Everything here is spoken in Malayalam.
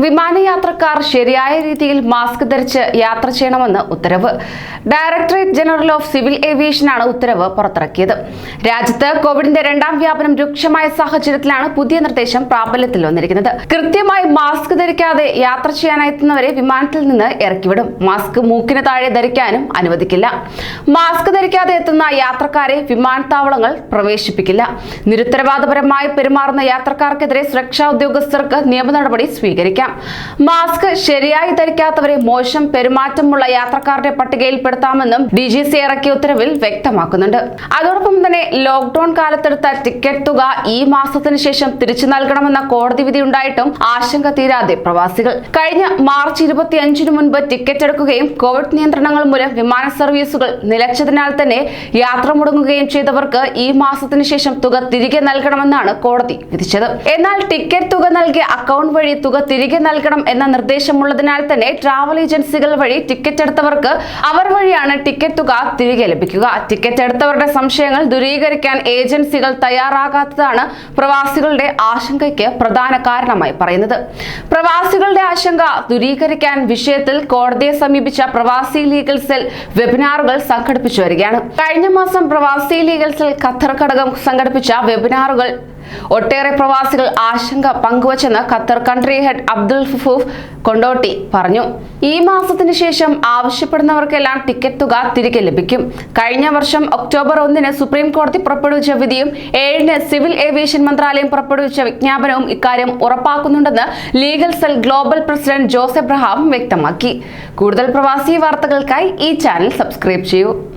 വിമാനയാത്രക്കാർ ശരിയായ രീതിയിൽ മാസ്ക് ധരിച്ച് യാത്ര ചെയ്യണമെന്ന് ഉത്തരവ്. ഡയറക്ടറേറ്റ് ജനറൽ ഓഫ് സിവിൽ ഏവിയേഷനാണ് ഉത്തരവ് പുറത്തിറക്കിയത്. രാജ്യത്ത് കോവിഡിന്റെ രണ്ടാം വ്യാപനം രൂക്ഷമായ സാഹചര്യത്തിലാണ് പുതിയ നിർദ്ദേശം പ്രാബല്യത്തിൽ വന്നിരിക്കുന്നത്. കൃത്യമായി മാസ്ക് ധരിക്കാതെ യാത്ര ചെയ്യാനെത്തുന്നവരെ വിമാനത്തിൽ നിന്ന് ഇറക്കിവിടും. മാസ്ക് മൂക്കിന് താഴെ ധരിക്കാനും അനുവദിക്കില്ല. മാസ്ക് ധരിക്കാതെ എത്തുന്ന യാത്രക്കാരെ വിമാനത്താവളങ്ങൾ പ്രവേശിപ്പിക്കില്ല. നിരുത്തരവാദപരമായി പെരുമാറുന്ന യാത്രക്കാർക്കെതിരെ സുരക്ഷാ ഉദ്യോഗസ്ഥർക്ക് നിയമ നടപടി സ്വീകരിക്കാം. മാസ്ക് ശരിയായി ധരിക്കാത്തവരെ മോശം പെരുമാറ്റമുള്ള യാത്രക്കാരുടെ പട്ടികയിൽപ്പെടുത്താമെന്നും ഡി ജി സി ഇറക്കിയ ഉത്തരവിൽ വ്യക്തമാക്കുന്നുണ്ട്. അതോടൊപ്പം തന്നെ ലോക്ഡൌൺ കാലത്തെടുത്ത ടിക്കറ്റ് തുക ഈ മാസത്തിന് ശേഷം തിരിച്ചു നൽകണമെന്ന കോടതി വിധി ഉണ്ടായിട്ടും ആശങ്ക തീരാതെ പ്രവാസികൾ. കഴിഞ്ഞ മാർച്ച് ഇരുപത്തിയഞ്ചിന് മുൻപ് ടിക്കറ്റ് എടുക്കുകയും കോവിഡ് നിയന്ത്രണങ്ങൾ മൂലം വിമാന സർവീസുകൾ നിലച്ചതിനാൽ തന്നെ യാത്ര മുടങ്ങുകയും ചെയ്തവർക്ക് ഈ മാസത്തിന് ശേഷം തുക തിരികെ നൽകണമെന്നാണ് കോടതി വിധിച്ചത്. എന്നാൽ ടിക്കറ്റ് തുക നൽകിയ അക്കൗണ്ട് വഴി തുക തിരികെ നൽകണം എന്ന നിർദ്ദേശമുള്ളതിനാൽ തന്നെ ട്രാവൽ ഏജൻസികൾ വഴി ടിക്കറ്റ് എടുത്തവർക്ക് അവർ വഴിയാണ് ടിക്കറ്റ് തുക തിരികെ ലഭിക്കുക. ടിക്കറ്റ് എടുത്തവരുടെ സംശയങ്ങൾ ദൂരീകരിക്കാൻ ഏജൻസികൾ തയ്യാറാകാത്തതാണ് പ്രവാസികളുടെ ആശങ്കയ്ക്ക് പ്രധാന കാരണമായി പറയുന്നത്. പ്രവാസികളുടെ ആശങ്ക ദൂരീകരിക്കാൻ വിഷയത്തിൽ കോടതിയെ സമീപിച്ച പ്രവാസി ലീഗൽ സെൽ വെബിനാറുകൾ സംഘടിപ്പിച്ചു വരികയാണ്. കഴിഞ്ഞ മാസം പ്രവാസി ലീഗൽ സെൽ ഖത്തർ ഘടകം സംഘടിപ്പിച്ച വെബിനാറുകൾ ഒട്ടേറെ പ്രവാസികൾ ആശങ്ക പങ്കുവച്ചെന്ന് ഖത്തർ കൺട്രി ഹെഡ് അബ്ദുൽ ഫുഫൂഫ് കൊണ്ടോട്ടി പറഞ്ഞു. ഈ മാസത്തിന് ശേഷം ആവശ്യപ്പെടുന്നവർക്കെല്ലാം ടിക്കറ്റ് തുക തിരികെ ലഭിക്കും. കഴിഞ്ഞ വർഷം ഒക്ടോബർ ഒന്നിന് സുപ്രീം കോടതി പുറപ്പെടുവിച്ച വിധിയും ഏഴിന് സിവിൽ ഏവിയേഷൻ മന്ത്രാലയം പുറപ്പെടുവിച്ച വിജ്ഞാപനവും ഇക്കാര്യം ഉറപ്പാക്കുന്നുണ്ടെന്ന് legal cell global president Jose Abraham വ്യക്തമാക്കി. കൂടുതൽ പ്രവാസി വാർത്തകൾക്കായി ഈ ചാനൽ സബ്സ്ക്രൈബ് ചെയ്യൂ.